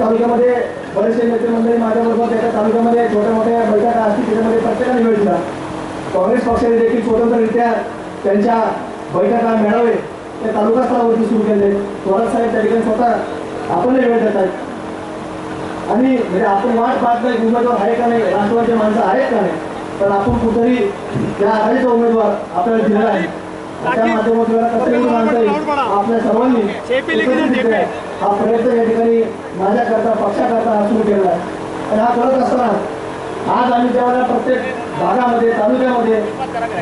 तालुक्यामध्ये बरेचसे नेते मंडळी माझ्याबरोबर त्याच्या तालुक्यामध्ये छोट्या मोठ्या बैठका असतील त्याच्यामध्ये प्रत्येकाने वेळ दिला. काँग्रेस पक्षाने देखील स्वतंत्ररित्या त्यांच्या बैठका मेळावे ते तालुका स्तरावरती सुरू केले. थोरात साहेब त्या ठिकाणी स्वतः आपणही वेळ देत आहेत. आणि म्हणजे आपण वाट पाहत नाही उमेदवार आहे का नाही राष्ट्रवादीचे माणसं आहेत का नाही पण आपण कुठेतरी त्या आघाडीचा उमेदवार आपल्याला दिलेला आहे. हा प्रयत्न या ठिकाणी माझ्याकरता पक्षाकरता सुरू केलेला आहे. आणि हा करत असताना आज आम्ही जेव्हा प्रत्येक भागामध्ये तालुक्यामध्ये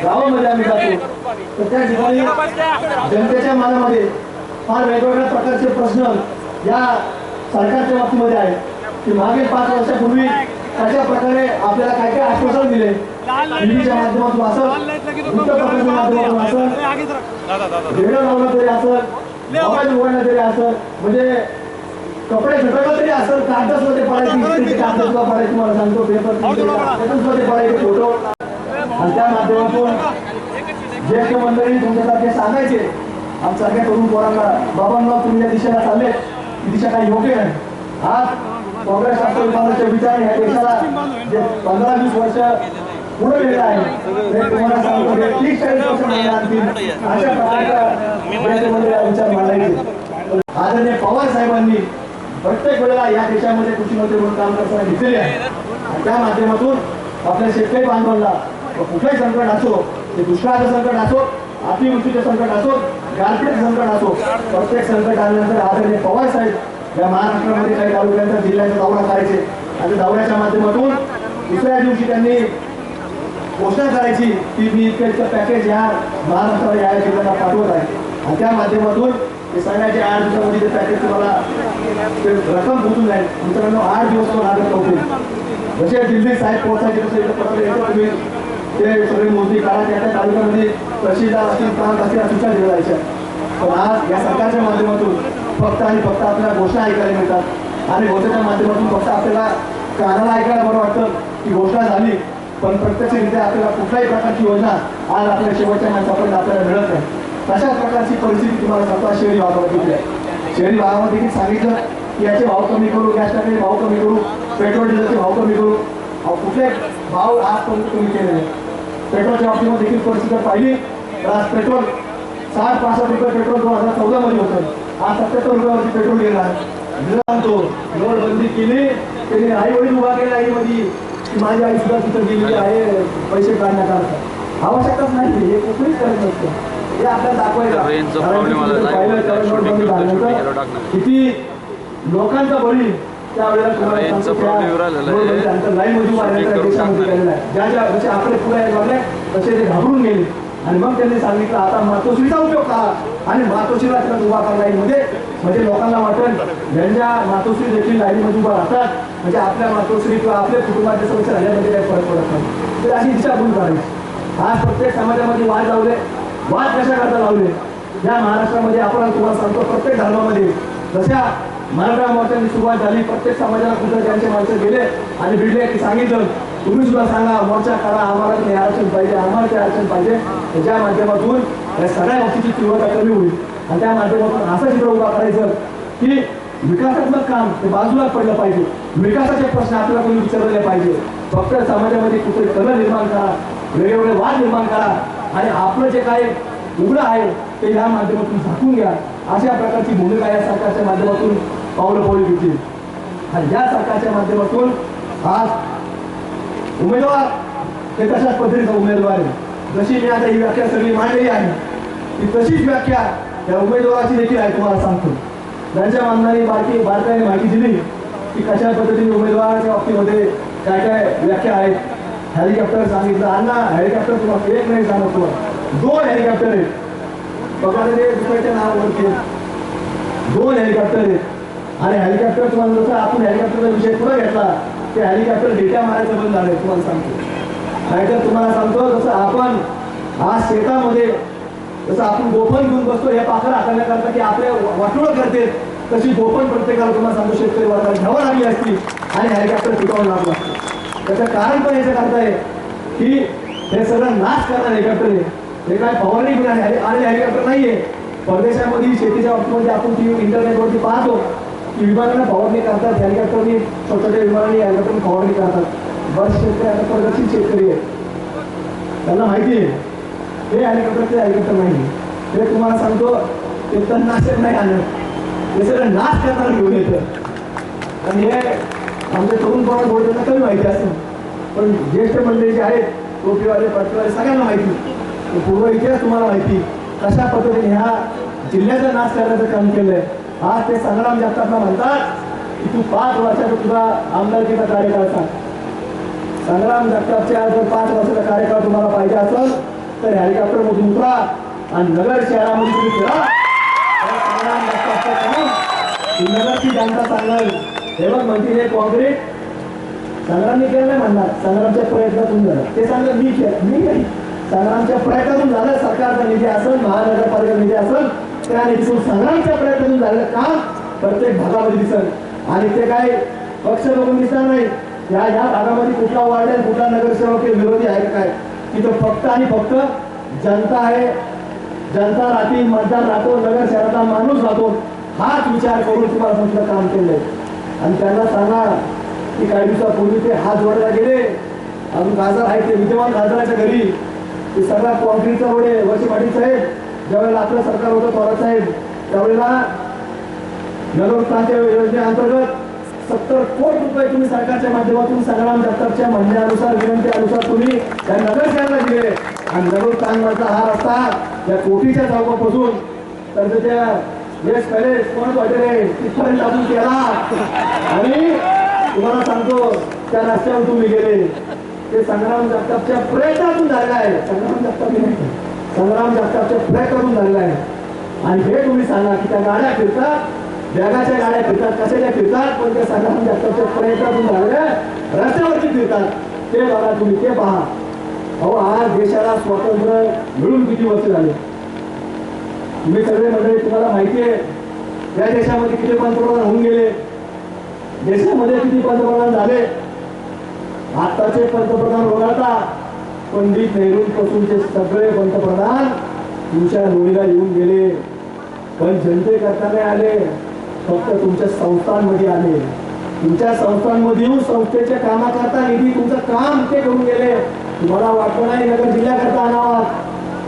गावामध्ये आम्ही जातो तर त्या ठिकाणी जनतेच्या मनामध्ये फार वेगवेगळ्या प्रकारचे प्रश्न या सरकारच्या बाबतीमध्ये आहेत. की मागील पाच वर्षापूर्वी कशा प्रकारे आपल्याला काय काय आश्वासन दिले टीव्हीच्या माध्यमातून असेल वृत्तपत्राच्या माध्यमातून असेल रेडिओ लावला तरी असेल मोबाईल उघडला तरी असेल म्हणजे कपडे झटकलं तरी असं कागदच मध्ये पडायची इस्त्रीची पडायची मला सांगतो पेपरमध्ये पडायचे फोटो आणि त्या माध्यमातून ज्येष्ठ मंडळी तुमच्यासारखे सांगायचे आमच्यासारख्या तरुण पोरांना बाबांना तुम्ही या दिशेला चालले ही दिशा काही योग्य नाही आज काँग्रेस राष्ट्रवादी काँग्रेसच्या विचार या देशाला जे पंधरा वीस वर्ष पुढे आहे. तुम्हाला सांगतो तीस चाळीस वर्ष मागे आणतील. अशा प्रकारचा विचार मांडायचे. आदरणीय पवार साहेबांनी प्रत्येक वेळेला या देशामध्ये कृषी मंत्री म्हणून काम करताना घेतलेले आहे. त्या माध्यमातून आपल्या शेतकरी बांधवांना कुठलाही संकट असो ते दुष्काळाचं संकट असो अतिवृष्टीचं संकट असो गारपीटचं संकट असो प्रत्येक संकट आल्यानंतर आदरणीय पवार साहेब या महाराष्ट्रामध्ये काही तालुक्यांचा जिल्ह्याचा दौरा करायचे. आणि दौऱ्याच्या माध्यमातून दुसऱ्या दिवशी त्यांनी घोषणा करायची. की मी इतकं पॅकेज या महाराष्ट्राला या जिल्ह्याला पाठवत आहे. आणि त्या माध्यमातून ते सांगायचे आठ दिवसामध्ये ते पॅकेज तुम्हाला ते रक्कम पोहोचून जाईल. मित्रांनो आठ दिवस तो लागत नव्हते. जसे दिल्ली साहेब पोहोचायचे तसे इथं पत्र येतं तुम्ही. ते सगळी मोजणी करा. त्या त्या तालुक्यामध्ये तहसीलदार असतील प्रांत असतील अशा सूचना दिल्या जायच्या पण आज या सरकारच्या माध्यमातून फक्त आणि फक्त आपल्याला घोषणा ऐकायला मिळतात. आणि घोषणेच्या माध्यमातून फक्त आपल्याला कानाला ऐकायला बरं वाटतं की घोषणा झाली. पण प्रत्यक्षरित्या आपल्याला कुठल्याही प्रकारची योजना आज आपल्या शेवटच्या माणसापर्यंत आपल्याला मिळत नाही. तशाच प्रकारची परिस्थिती तुम्हाला स्वतः शहरी भागामध्ये आहे. शहरी भागामध्ये देखील सांगितलं की याचे भाव कमी करू गॅस टाकाचे भाव कमी करू पेट्रोल डिझेलचे भाव कमी करू. कुठले भाव आजपर्यंत कमी केले नाही. पेट्रोलच्या बाबतीमध्ये देखील परिस्थिती पाहिली. तर आज पेट्रोल साठ पासष्ट रुपये पेट्रोल दोन हजार चौदामध्ये होतं. आज सत्याहत्तर रुपयावरती पेट्रोल गेला. आहे सांगतो नोटबंदी केली. त्याने आईवडील उभा केला आईमध्ये माझी आई सुद्धा तिथं गेलेली आहे पैसे काढण्याकरता आवश्यकताच नाही हे कुठलीच करत नसतं. हे आपल्याला दाखवायला. किती लोकांचा बळी त्यावेळेला ज्या ज्या जसे आपले पुढे लागले तसे ते घाबरून गेले. आणि मग त्यांनी सांगितलं आता मातोश्रीचा उपयोग करा. आणि मातोश्रीला तिला उभा करा लाईनमध्ये म्हणजे, म्हणजे लोकांना वाटेल ज्यांच्या मातोश्री देखील लाईनमध्ये उभा राहतात म्हणजे आपल्या मातोश्री किंवा आपल्या कुटुंबाच्या समस्या झाल्यामध्ये काही फरक पडत नाही. तर अशी दिशाभूल करायची. आज प्रत्येक समाजामध्ये वाद लावले वाद कशा करता लावले? या महाराष्ट्रामध्ये आपण तुम्हाला सांगतो प्रत्येक धर्मामध्ये जशा मराठा मोर्चाची सुरुवात झाली प्रत्येक समाजाला कुठं त्यांचे माणसं गेले आणि भिडले की सांगितलं तुम्ही सुद्धा सांगा मोर्चा करा आम्हाला ते आरक्षण पाहिजे आम्हाला ते आरक्षण पाहिजे. त्याच्या माध्यमातून या सगळ्या गोष्टीची तीव्रता कमी होईल आणि त्या माध्यमातून असं चित्र उभा करायचं की विकासात्मक काम ते बाजूला पडलं पाहिजे. विकासाचे प्रश्न आपल्याला कोणी विचारले पाहिजे. फक्त समाजामध्ये कुठे कल निर्माण करा वेगवेगळे वाद निर्माण करा आणि आपलं जे काय उघडं आहे ते या माध्यमातून झाकून घ्या. अशा प्रकारची भूमिका या सरकारच्या माध्यमातून पावलं पावली घेतली आणि या सरकारच्या माध्यमातून आज उमेदवार हे तशाच पद्धतीचा उमेदवार आहे? जशी मी आता ही व्याख्या सगळी मांडली आहे. ती तशीच व्याख्या त्या उमेदवाराची देखील आहे तुम्हाला सांगतो. त्यांच्या मानधाने बारकी भारताने माहिती दिली की कशा पद्धतीने उमेदवाराच्या बाबतीमध्ये काय काय व्याख्या आहेत. हेलिकॉप्टर सांगितलं अण्णा हेलिकॉप्टर तुम्हाला एक नाही सांगतो दोन हेलिकॉप्टर आहेत. बघा ते दुसऱ्याच्या नावावरती दोन हेलिकॉप्टर आहेत. आणि हेलिकॉप्टर तुम्हाला जसं आपण हेलिकॉप्टरचा विषय पुढे घेतला ते हेलिकॉप्टर डेटा मारायचं बंद झालं तुम्हाला सांगतो. नाहीतर तुम्हाला सांगतो जसं आपण आज शेतामध्ये जसं आपण गोपन घेऊन बसतो हे पाखर हाताळण्याकरता की आपल्या वाटोळ करते तशी गोपन प्रत्येकाला तुम्हाला सांगतो शेतकरी वर्गाला घ्यावं लागली असती आणि हेलिकॉप्टर पिकावं लागलं असतं त्याचं कारण पण याचं करता आहे की हे सगळं नाश करणार हेलिकॉप्टर हे काय फवारणी घेऊन आणि हेलिकॉप्टर नाहीये. परदेशामध्ये शेतीच्या बाबतीमध्ये आपण टी इंटरनेटवरती पाहतो की विमानांना फवारणी करतात हेलिकॉप्टरनी छोट्या विमानांनी हेलिकॉप्टर फवारणी करतात. बस शेतकरी आता प्रगतशील शेतकरी आहे त्यांना माहिती आहे. हे हेलिकॉप्टरचे हेलिकॉप्टर नाही ते तुम्हाला सांगतो ते तणनाशक नाही आणत. ते सगळं नाश करणार घेऊन येतं. आणि हे आमच्या तरुण पण थोडं कमी माहिती असतं पण ज्येष्ठ मंडळी जे आहेत टोपीवाले पटवाले सगळ्यांना माहिती. पूर्व इतिहास तुम्हाला माहिती. कशा पद्धतीने ह्या जिल्ह्याचा नाश करण्याचं काम केलंय? आज ते संग्राम जगतापला म्हणतात की तू पाच वर्षाचा तुझा आमदारकीचा कार्यकाळ सांग. संग्राम जगतापच्या जर पाच वर्षाचा कार्यकाळ तुम्हाला पाहिजे असेल तर हेलिकॉप्टर मधून उतरा आणि नगर शहरामध्ये तुम्ही फिरा. संग्राम जगतापचं नगरची जनता सांगाल हे बघ म्हणतील हे काँक्रीट संग्रामने केलं नाही म्हणणार. संग्रामच्या प्रयत्नातून झालं. ते सांगलं मी केलं. मी नाही. संग्रामच्या प्रयत्नातून झालं. सरकारचा निधी असेल महानगरपालिका निधी असेल त्या निधीतून संग्रामच्या प्रयत्नातून झालेलं काम प्रत्येक भागामध्ये दिसल. आणि ते काय पक्ष बघून दिसणार नाही या या भागामध्ये कुठला वार्ड आहे कुठला नगरसेवक हे विरोधी आहे का काय? तिथं फक्त आणि फक्त जनता आहे. जनता राहते मतदार राहतो नगर शहरातला माणूस राहतो. हाच विचार करून तुम्हाला समजा काम केलंय. आणि त्यांना सांगा की काही दिवसापूर्वी ते हात जोडायला गेले. अजून खासदार आहेत ते विद्यमान खासदाराच्या घरी. ते सगळा कॉन्क्रीटचा रोड आहे वरची पाटील साहेब. ज्यावेळेला आपलं सरकार होतं थोरात साहेब. त्यावेळेला नगर योजनेअंतर्गत सत्तर कोटी रुपये तुम्ही सरकारच्या माध्यमातून संग्राम जगतापच्या म्हणण्यानुसार विनंतीनुसार तुम्ही त्या नगर शहराला दिले. आणि नगरस्थानचा हा रस्ता त्या कोटीच्या चौकापासून तर त्या यश कलेश कोण हॉटेल तिथपर्यंत अजून केला आणि तुम्हाला सांगतो त्या रस्त्यावर तुम्ही गेले. ते संग्राम जगतापच्या प्रयत्नातून झालेलं आहे. संग्राम जगताप नाही. संग्राम जगतापच्या प्रयत्नातून झालेलं आहे. आणि हे तुम्ही सांगा की त्या गाड्या फिरतात जगाच्या गाड्या फिरतात कशाच्या फिरतात? पण त्या संग्राम जास्त प्रयत्नातून झालेल्या रस्त्यावरती फिरतात. ते बघा तुम्ही ते पहा. अहो आज देशाला स्वातंत्र्य मिळून किती वर्ष झाले? तुम्ही सगळे मंडळी तुम्हाला माहिती आहे या देशामध्ये किती पंतप्रधान होऊन गेले? देशामध्ये किती पंतप्रधान झाले? आताचे पंतप्रधान वगळता पंडित नेहरूंपासूनचे सगळे पंतप्रधान तुमच्या लोणीला येऊन गेले. पण जनते करता नाही आले. फक्त तुमच्या संस्थांमध्ये आले. तुमच्या संस्थांमध्ये येऊन संस्थेच्या कामाकरता निधी तुमचं काम ते करून गेले. तुम्हाला वाटत नाही नगर जिल्ह्याकरता आणावा.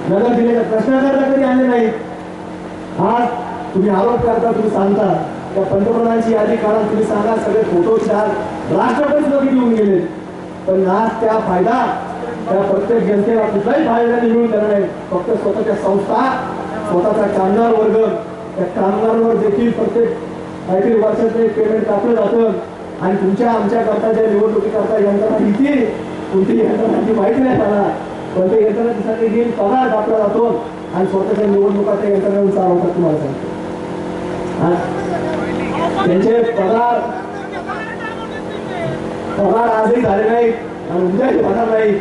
नगर जिल्ह्याच्या प्रश्नाकरता कधी आणले नाही आज तुम्ही आरोप करता तुम्ही सांगता. त्या पंतप्रधानांची यादी काढा तुम्ही सांगा सगळे फोटो चार राष्ट्रपती लोक घेऊन गेले. पण आज त्या फायदा त्या प्रत्येक जनतेला कुठलाही फायदा नाही मिळून देणार नाही. फक्त स्वतःच्या संस्था स्वतःचा कामगार वर्ग त्या कामगारांवर देखील प्रत्येक काहीतरी वर्षाचं एक पेमेंट टाकलं जातं. आणि तुमच्या आमच्याकरता ज्या निवडणुकीकरता यंत्रणा किती कोणती यंत्रणाची माहिती नाही मला पण ते यंत्रणा यंत्रणेसाठी घेईल पगार टाकला जातो. आणि स्वतःच्या निवडणुका त्या यंत्रणेवर चालवतात तुम्हाला सांगतो. त्यांचे पगार पगार आजही झाले नाही आणि उद्याही होणार नाही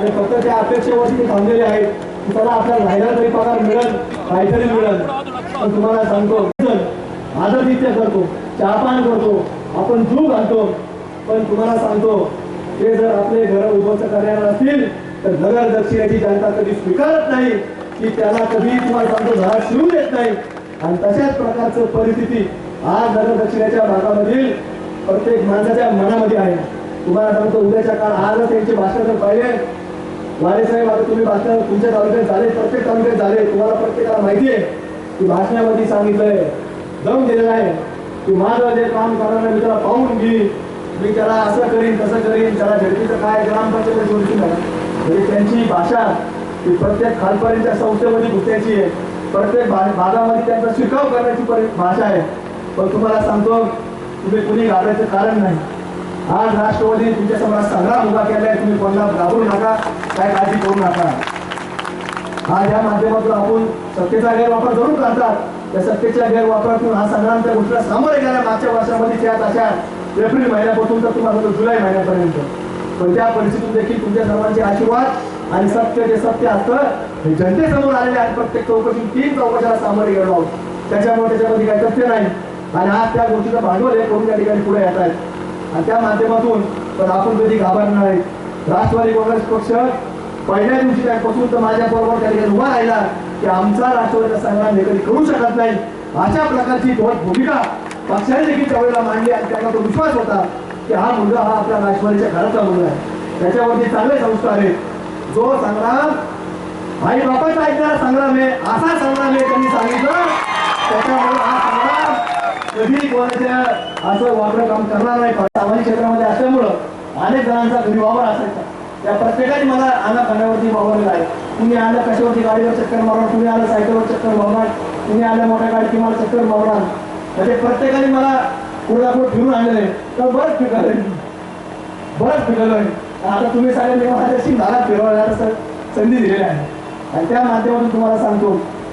ते फक्त त्या अपेक्षेवरती थांबलेले आहेत की चला आपल्याला राहिला तरी पगार मिळेल काहीतरी मिळेल. पण तुम्हाला सांगतो आदरातिथ्य करतो चहापान करतो आपण जू घालतो पण तुम्हाला सांगतो ते जर आपले घर उद्ध्वस्त करणार असतील तर नगर दक्षिणेची जनता कधी स्वीकारत नाही की त्याला कधी तुम्हाला सांगतो घरात शिवून देत नाही. आणि तशाच प्रकारचं परिस्थिती आज नगर दक्षिणेच्या भागामधील प्रत्येक माणसाच्या मनामध्ये आहे. तुम्हाला सांगतो उद्याच्या काळ आजच त्यांची भाषण जर पाहिले वारे साहेब आता तुम्ही भाषण तुमच्या तालुक्यात झाले प्रत्येक तालुक्यात झाले तुम्हाला प्रत्येकाला माहिती आहे. की भाषणामध्ये सांगितलंय. दम दिलेला आहे. की माझं जे काम करणार मी त्याला पाहून घेईन मी त्याला असं करीन तसं करीन. त्याला झडपीचं काय ग्रामपंचायत जोडून म्हणजे त्यांची भाषा ही प्रत्येक खालपर्यंतच्या संस्थेमध्ये घुसण्याची आहे. प्रत्येक भा- भागामध्ये त्यांचा शिकाव करण्याची भाषा आहे. पण तुम्हाला सांगतो तुम्ही कुणी घाबरायचं कारण नाही. आज राष्ट्रवादी तुमच्यासमोर संग्राम उभा केलाय. तुम्ही कोणाला घाबरू नका. काय काळजी करू नका. आज या माध्यमातून आपण सत्तेचा गैरवापर जरूर करतात त्या सत्तेच्या गैरवापरातून हा संग्रामच्या गोष्टीला सामोरे गेल्या मागच्या वर्षामध्ये त्या तशा एप्रिल महिन्यापासून तर तुम्हाला जुलै महिन्यापर्यंत. पण त्या परिस्थितीत देखील तुमच्या सर्वांचे आशीर्वाद आणि सत्य जे सत्य असतं हे जनतेसमोर आलेले आहेत. प्रत्येक चौकशी तीन चौकशाला सामोरे गेलो आहोत. त्याच्यामुळे त्याच्यामध्ये काही सत्य नाही. आणि आज त्या गोष्टीचं भांडवल हे करून त्या ठिकाणी पुढे येत आहेत आणि त्या माध्यमातून पण आपण कधी घाबरणार नाही. राष्ट्रवादी काँग्रेस पक्ष पहिल्या दिवशी त्यापासून तर माझ्या बरोबर त्या ठिकाणी उभा राहिला की आमचा राष्ट्रवादीचा संग्राम हे कधी करू शकत नाही. अशा प्रकारची भूमिका पक्षाने देखील त्यावेळेला मांडली आणि त्यांना तो विश्वास होता की हा मुलगा हा आपल्या राष्ट्रवादीच्या घराचा मुलगा आहे. त्याच्यावरती चांगले संस्कार आहेत. जो संग्राम आई बापाचा ऐकणारा संग्राम आहे असा संग्राम आहे त्यांनी सांगितलं त्याच्यामुळे हा संग्राम कधी कोणाच्या असं वागणं काम करणार नाही. सामाजिक क्षेत्रामध्ये असल्यामुळं अनेक जणांचा घरी वावर असायचा. त्या प्रत्येकाने मला आला खाण्यावरती वावरलेला आहे तुम्ही आलं कशावरती गाडीवर चक्कर मारणार तुम्ही आलं सायकलवर चक्कर मारणार तुम्ही आलं मोठ्या गाडी तुम्हाला चक्कर मारणार म्हणजे प्रत्येकाने मला कोल्हापूर फिरून आणलेलं आहे तर बरंच फिरलं. बरंच फिरलेलं आहे आता तुम्ही सगळ्यांनी मला त्याची नाला फिरवण्याला संधी दिलेली आहे. आणि त्या माध्यमातून तुम्हाला सांगतो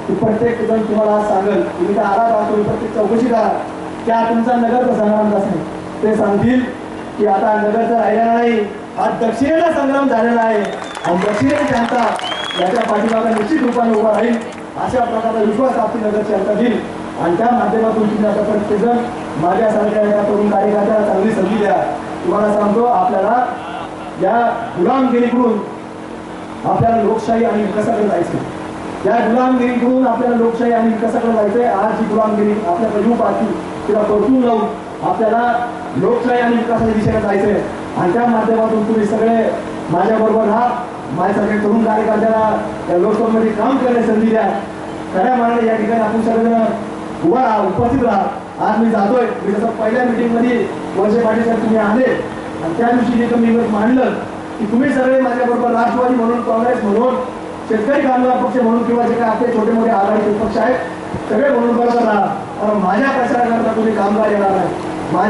की प्रत्येक जण तुम्हाला आज सांगेल तुम्ही त्या आला राहतो प्रत्येक चौकशी करा त्या तुमचा नगर संग्राम कसा ते सांगतील की आता नगरचा राहिलेला नाही. आज दक्षिणेला संग्राम झालेला आहे. आणि दक्षिणेची जनता याच्या पाठीमागा निश्चित रूपाने उभा राहील अशा प्रकारचा विश्वास आपली नगरची जनता देईल. आणि त्या माध्यमातून तुम्ही आता प्रत्येकजण माझ्यासारख्या एका तरुण कार्यकर्त्याला चांगली संधी द्या. तुम्हाला सांगतो आपल्याला या गुलामगिरीकडून आपल्याला लोकशाही आणि विकासाकडे जायचं या गुलामगिरीकडून आपल्याला लोकशाही आणि विकासाकडे जायचंय. आज ही गुलामगिरी आपल्या येऊ पाहती तिला परतून लावून आपल्याला लोकशाही आणि विकासाच्या दिशेने जायचंय. आणि त्या माध्यमातून तुम्ही सगळे माझ्याबरोबर राहा. माझ्यासारख्या तरुण कार्यकर्त्याला या लोकसभेमध्ये काम करण्याची संधी द्या. खऱ्या मानाने या ठिकाणी आपण सगळेजण उभा राहा उपस्थित राहा. आज मी जातोय. मी जसं पहिल्या मीटिंगमध्ये वर्षे पाटील साहेब तुम्ही आले आणि त्या दिवशी जे तुम्ही मांडलं की तुम्ही सगळे माझ्याबरोबर राष्ट्रवादी म्हणून काँग्रेस म्हणून शेतकरी कामगार पक्ष म्हणून किंवा जे काही आपले छोटे मोठे आघाडीचे पक्ष आहेत सगळे म्हणून बरोबर राहा. कारण माझ्या प्रचाराकरता तुम्ही कामगार येणार नाही. माझ्या